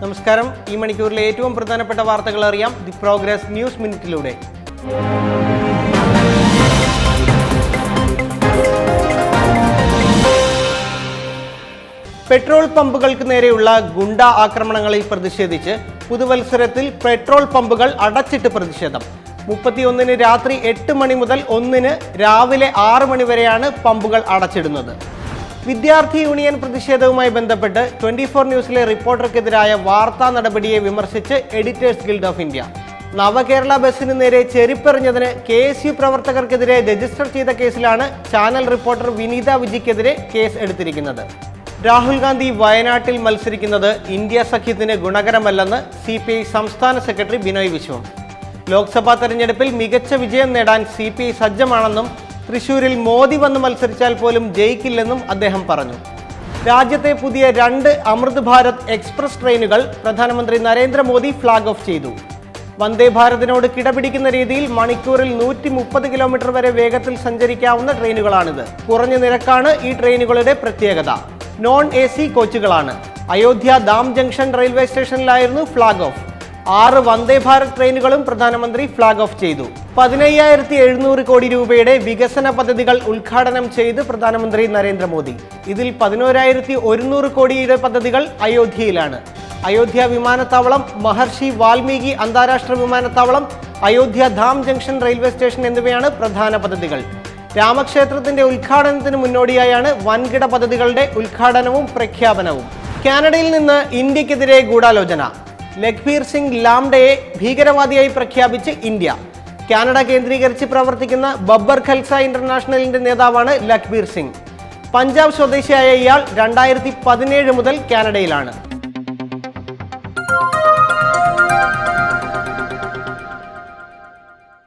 നമസ്കാരം. ഈ മണിക്കൂറിലെ ഏറ്റവും പ്രധാനപ്പെട്ട വാർത്തകൾ അറിയാം. ദി പ്രോഗ്രസ് ന്യൂസ് മിനിറ്റിലൂടെ. പെട്രോൾ പമ്പുകൾക്ക് നേരെയുള്ള ഗുണ്ട ആക്രമണങ്ങളിൽ പ്രതിഷേധിച്ച് പുതുവത്സരത്തിൽ പെട്രോൾ പമ്പുകൾ അടച്ചിട്ട് പ്രതിഷേധം. മുപ്പത്തിയൊന്നിന് രാത്രി എട്ട് മണി മുതൽ ഒന്നിന് രാവിലെ ആറ് മണി വരെയാണ് പമ്പുകൾ അടച്ചിടുന്നത്. വിദ്യാർത്ഥി യൂണിയൻ പ്രതിഷേധവുമായി ബന്ധപ്പെട്ട് ട്വന്റി ഫോർ ന്യൂസിലെ റിപ്പോർട്ടർക്കെതിരായ വാർത്താ നടപടിയെ വിമർശിച്ച് editors guild of India. Navakerala ബസ്സിന് നേരെ ചെരുപ്പെറിഞ്ഞതിന് കെ എസ് യു പ്രവർത്തകർക്കെതിരെ രജിസ്റ്റർ ചെയ്ത കേസിലാണ് ചാനൽ റിപ്പോർട്ടർ വിനീത വിജിക്കെതിരെ കേസ് എടുത്തിരിക്കുന്നത്. രാഹുൽ ഗാന്ധി വയനാട്ടിൽ മത്സരിക്കുന്നത് ഇന്ത്യ സഖ്യത്തിന് ഗുണകരമല്ലെന്ന് സി പി ഐ സംസ്ഥാന സെക്രട്ടറി ബിനോയ് വിശ്വം. ലോക്സഭാ തെരഞ്ഞെടുപ്പിൽ മികച്ച വിജയം നേടാൻ സി പി ഐ സജ്ജമാണെന്നും തൃശൂരിൽ മോദി വന്ന് മത്സരിച്ചാൽ പോലും ജയിക്കില്ലെന്നും അദ്ദേഹം പറഞ്ഞു. രാജ്യത്തെ പുതിയ രണ്ട് അമൃത് ഭാരത് എക്സ്പ്രസ് ട്രെയിനുകൾ പ്രധാനമന്ത്രി നരേന്ദ്രമോദി ഫ്ളാഗ് ഓഫ് ചെയ്തു. വന്ദേ ഭാരതിനോട് കിടപിടിക്കുന്ന രീതിയിൽ മണിക്കൂറിൽ നൂറ്റി മുപ്പത് കിലോമീറ്റർ വരെ വേഗത്തിൽ സഞ്ചരിക്കാവുന്ന ട്രെയിനുകളാണിത്. കുറഞ്ഞ നിരക്കാണ് ഈ ട്രെയിനുകളുടെ പ്രത്യേകത. നോൺ എ സി കോച്ചുകളാണ്. അയോധ്യ ദാം ജംഗ്ഷൻ റെയിൽവേ സ്റ്റേഷനിലായിരുന്നു ഫ്ളാഗ് ഓഫ്. ആറ് വന്ദേ ഭാരത് ട്രെയിനുകളും പ്രധാനമന്ത്രി ഫ്ളാഗ് ഓഫ് ചെയ്തു. പതിനയ്യായിരത്തി എഴുന്നൂറ് കോടി രൂപയുടെ വികസന പദ്ധതികൾ ഉദ്ഘാടനം ചെയ്ത് പ്രധാനമന്ത്രി നരേന്ദ്രമോദി. ഇതിൽ പതിനോരായിരത്തി ഒരുന്നൂറ് കോടിയുടെ പദ്ധതികൾ അയോധ്യയിലാണ്. അയോധ്യ വിമാനത്താവളം മഹർഷി വാൽമീകി അന്താരാഷ്ട്ര വിമാനത്താവളം Ayodhya Dham junction railway station എന്നിവയാണ് പ്രധാന പദ്ധതികൾ. രാമക്ഷേത്രത്തിന്റെ ഉദ്ഘാടനത്തിന് മുന്നോടിയായാണ് വൻകിട പദ്ധതികളുടെ ഉദ്ഘാടനവും പ്രഖ്യാപനവും. കാനഡയിൽ നിന്ന് ഇന്ത്യക്കെതിരെ ഗൂഢാലോചന. ലഖ്ബീർ സിംഗ് ലാംഡയെ ഭീകരവാദിയായി പ്രഖ്യാപിച്ച് ഇന്ത്യ. കാനഡ കേന്ദ്രീകരിച്ച് പ്രവർത്തിക്കുന്ന ബബ്ബർ ഖൽസ ഇന്റർനാഷണലിന്റെ നേതാവാണ് ലഖ്ബീർ സിംഗ്. പഞ്ചാബ് സ്വദേശിയായ ഇയാൾ രണ്ടായിരത്തി പതിനേഴ് മുതൽ കാനഡയിലാണ്.